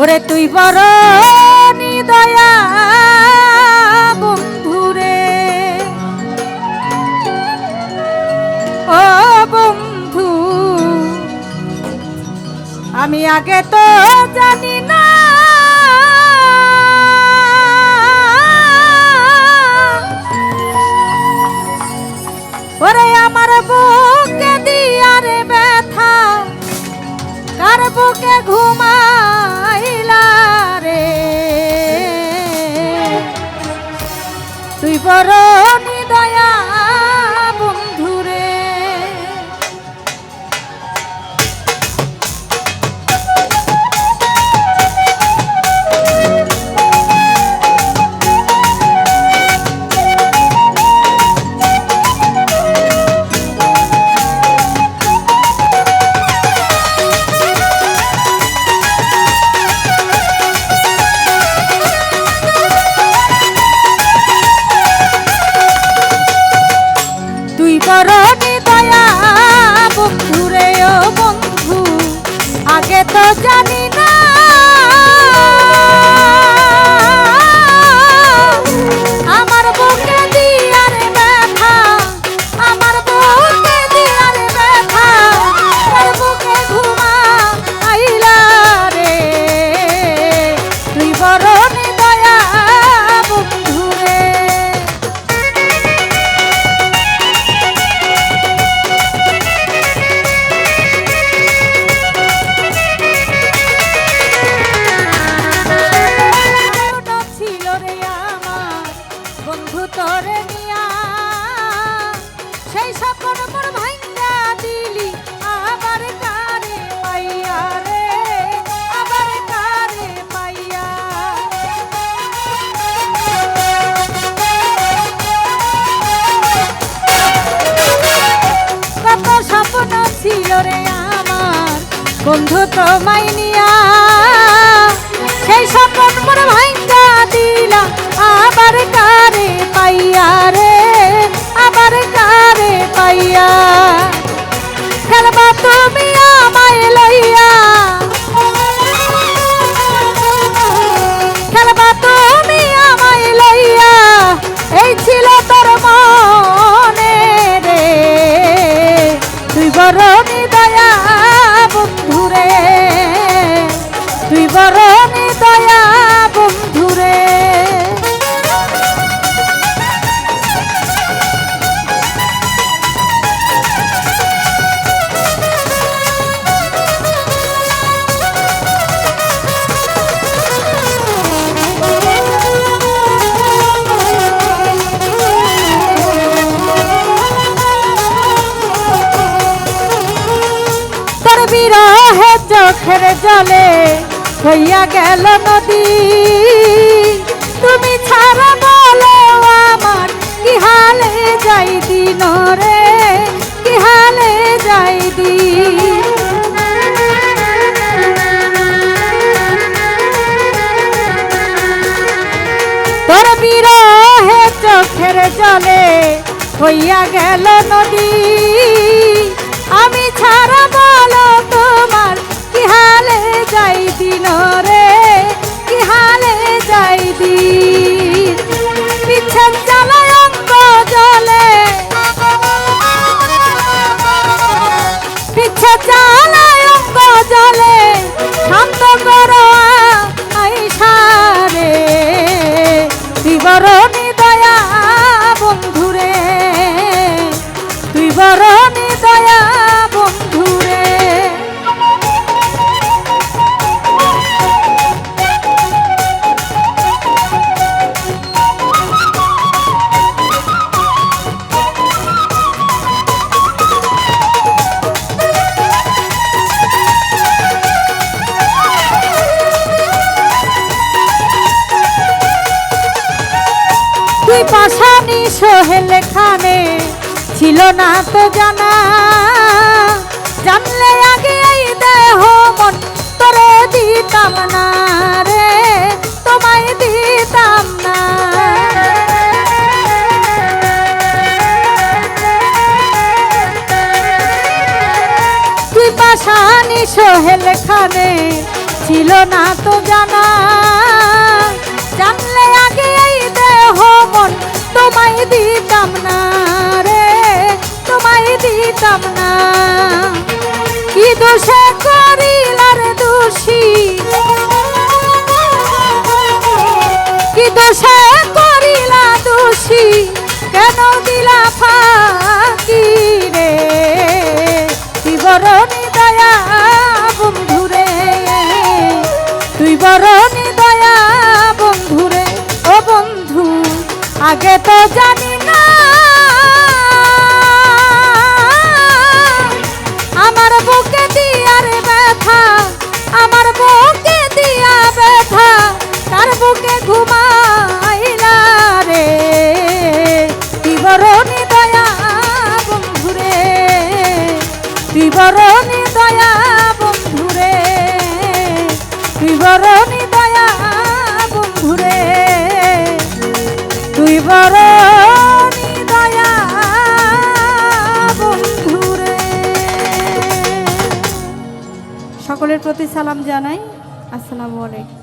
ওরে তুই বড় নিদয়া বন্ধুরে ও বন্ধু, আমি আগে তো জানি না। ওরে আমার বুকে দিয়ারে ব্যথা, কার বুকে ঘুমাইলা তুই বরণী নিদয়া বন্ধু আগে তো জানি বন্ধু তোমায় নিয়া। সেই স্বপ্ন মনে ভাঙ্গা দিলা। আবার কারে পাইয়া রে? আবার কারে তোর বিরহে চোখের জলে হইয়া গেল নদী। তুমি ছাড়া বলো আমার, কি হালে যাই দিন রে? কি হালে যাই দিন? তোর বিরহে চোখের জলে হইয়া গেল নদী। যাই তুই পাশানি সোহেল খানে, ছিল না তো জানা। জানলে আগে এই দেহ মন, তোরে দিতাম না রে, তোমায় দিতাম না। সোহেল খানে, ছিল না তো জানা। তোমায় দিতাম না রে, তোমায় দিতাম না। কি দোষে করিলার দোষী? কি দোষে করিলা দোষী? কেন দিলা ফাঁকি রে? তুই বরণি দয়া বন্ধুরে তুই বরণি দয়া বন্ধুরে ও বন্ধু, আগে জানি না। আমার বুকে দিয়ার ব্যথা, আমার বুকে দিয়া ব্যথা তার বুকে ঘুমাইলা রে? বিবরণী দয়া বন্ধুরে বিবরণী দয়া বন্ধুরে সকলের প্রতি সালাম জানাই। আসসালামু আলাইকুম।